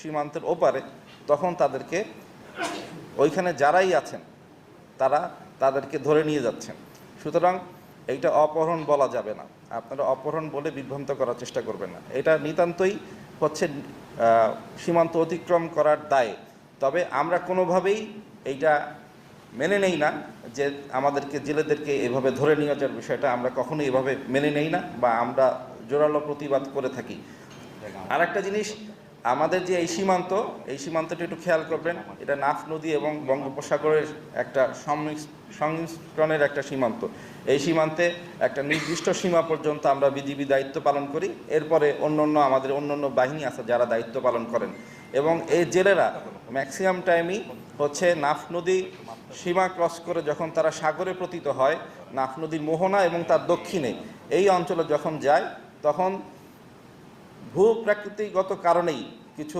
সীমান্তের ওপারে, তখন তাদেরকে ওইখানে যারাই আছেন, তারা তাদেরকে ধরে নিয়ে যাচ্ছেন। সুতরাং এইটা অপহরণ বলা যাবে না। আপনারা অপহরণ বলে বিভ্রান্ত করার চেষ্টা করবেন না। এটা নিতান্তই হচ্ছে সীমান্ত অতিক্রম করার দায়। তবে আমরা কোনোভাবেই এইটা মেনে নেই না যে আমাদেরকে, জেলেদেরকে এভাবে ধরে নিয়ে যাওয়ার বিষয়টা আমরা কখনোই এভাবে মেনে নেই না বা আমরা জোরালো প্রতিবাদ করে থাকি। আর একটা জিনিস আমাদের যে এই সীমান্ত, এই সীমান্তটা একটু খেয়াল করবেন। এটা নাফ নদী এবং বঙ্গোপসাগরের একটা সংমিশ- সংমিশ্রণের একটা সীমান্ত। এই সীমান্তে একটা নির্দিষ্ট সীমা পর্যন্ত আমরা বিজিবি দায়িত্ব পালন করি। এরপরে অন্য অন্য আমাদের অন্য অন্য বাহিনী আছে যারা দায়িত্ব পালন করেন। এবং এই জেলেরা ম্যাক্সিমাম টাইমই হচ্ছে নাফ নদী সীমা ক্রস করে যখন তারা সাগরে পতিত হয়, নাফ নদীর মোহনা এবং তার দক্ষিণে। এই অঞ্চলে যখন যায়, তখন ভূপ্রাকৃতিকগত কারণেই